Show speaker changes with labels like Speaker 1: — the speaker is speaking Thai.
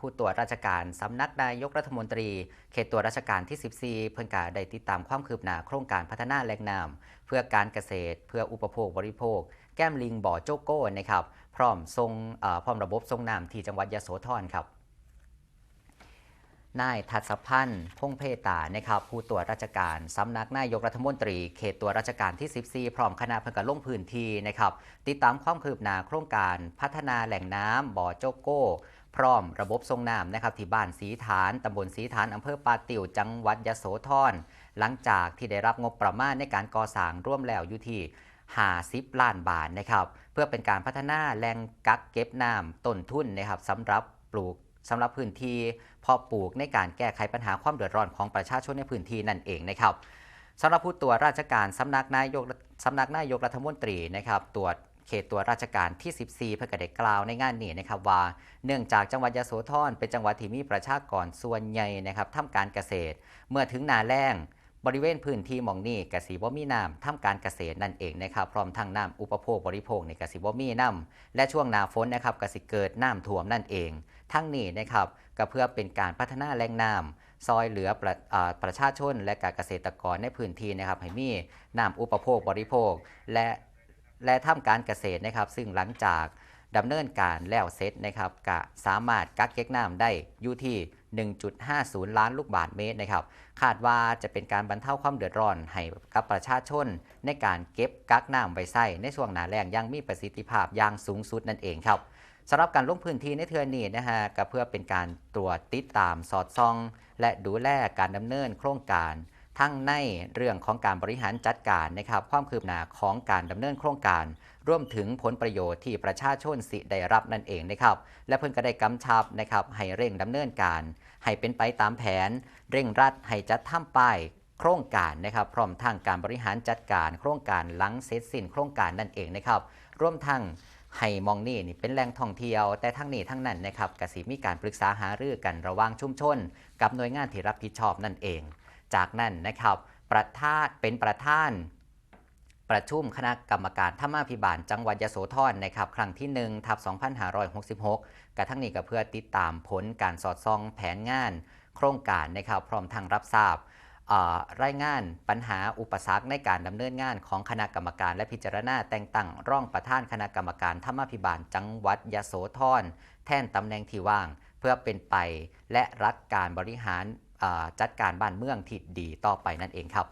Speaker 1: ผู้ตรวจราชการสำนักนายกรัฐมนตรี เขตตรวจราชการที่ 14 เพิ่นกาได้ติดตามความคืบหน้าโครงการพัฒนาแหล่งน้ำเพื่อการเกษตร เพื่ออุปโภคบริโภค แก้มลิงบ่อโจโก้นะครับพร้อมทรงพร้อมระบบทรงน้ำที่จังหวัดยโสธรครับนายทัศพันธ์พงเพตานะครับผู้ตรวจราชการสำนักนายกรัฐมนตรี เขตตรวจราชการที่ 14 พร้อมคณะเพื่อการลงพื้นที่นะครับติดตามความคืบหน้าโครงการพัฒนาแหล่งน้ำบ่อโจโก้ พร้อมระบบทรงน้ำนะครับที่บ้านสีฐานตำบลสีฐานอำเภอปาติวจังหวัดยโสธรหลังจากที่ได้รับงบประมาณในการก่อสร้างร่วมแล้วอยู่ที่50ล้านบาทนะครับ เพื่อเป็นการพัฒนาแหล่งกักเก็บน้ำต้นทุนนะครับสำหรับปลูกสำหรับพื้นที่พอปลูกในการแก้ไขปัญหาความเดือดร้อนของประชาชนในพื้นที่นั่นเองนะครับสำหรับผู้ตรวจราชการสำนักนายกสำนักนายกรัฐมนตรีนะครับ ตรวจ เขตตรวราชการที่ 14 เพื่อกระเด็กล่าวในงานนี้นะครับว่า เนื่องจากจังหวัดยโสธรเป็นจังหวัดที่มีประชากรส่วนใหญ่นะครับทำการเกษตร เมื่อถึงนาแล้งบริเวณพื้นที่มองนี้กสิบ่มีน้ำทำการเกษตรนั่นเองนะครับพร้อมทั้งน้ำอุปโภคบริโภคในกสิบ่มีน้ำและช่วงนาฝนนะครับกสิเกิดน้ำท่วมนั่นเอง ทั้งนี้นะครับก็เพื่อเป็นการพัฒนาแหล่งน้ำซอยเหลือประประชาชนและการเกษตรกรในพื้นที่นะครับให้มีน้ำอุปโภคบริโภค และ และทำการเกษตรนะครับ ซึ่งหลังจากดำเนินการแล้วเสร็จนะครับก็สามารถกักเก็บน้ำได้อยู่ที่ 1.50 ล้านลูกบาศก์เมตรนะครับ คาดว่าจะเป็นการบรรเทาความเดือดร้อนให้กับประชาชน ในการเก็บกักน้ำไว้ใช้ในช่วงหนาแล้งยังมีประสิทธิภาพอย่างสูงสุดนั่นเองครับสำหรับการลงพื้นที่ในเทือนี้นะฮะก็เพื่อเป็นการตรวจติดตามสอดส่อง และดูแลการดำเนินโครงการ ทั้งในเรื่องของการบริหารจัดการนะครับความคืบหน้าของการดำเนินโครงการ รวมถึงผลประโยชน์ที่ประชาชนสิได้รับนั่นเองนะครับและเพิ่นก็ได้กำชับนะครับให้เร่งดำเนินการ ให้เป็นไปตามแผน เร่งรัดให้จัดทำป้ายโครงการนะครับพร้อมทางการบริหารจัดการ โครงการหลังเสร็จสิ้นโครงการนั่นเองนะครับร่วมทั้งให้มองนี่นี่เป็นแหล่งท่องเที่ยว แต่ทั้งนี้ทั้งนั้นนะครับกสิมีการปรึกษาหารือกันระหว่างชุมชน กับหน่วยงานที่รับผิดชอบนั่นเอง จากนั้นนะครับ ประธานเป็นประธาน ประชุมคณะกรรมการธรรมาภิบาล จังหวัดยโสธรนะครับ ครั้งที่1ทับ2566 กระทั้งนี้ก็เพื่อติดตามผลการสอดส่องแผนงาน โครงการนะครับพร้อมทางรับทราบรายงานปัญหาอุปสรรคในการดำเนินงานของคณะกรรมการและพิจารณาแต่งตั้งร่องประธานคณะกรรมการธรรมาภิบาลจังหวัดยโสธรแทนตำแหน่งที่ว่าง เพื่อเป็นไปและรักการบริหาร จัดการบ้านเมืองที่ดีต่อไปนั่นเองครับ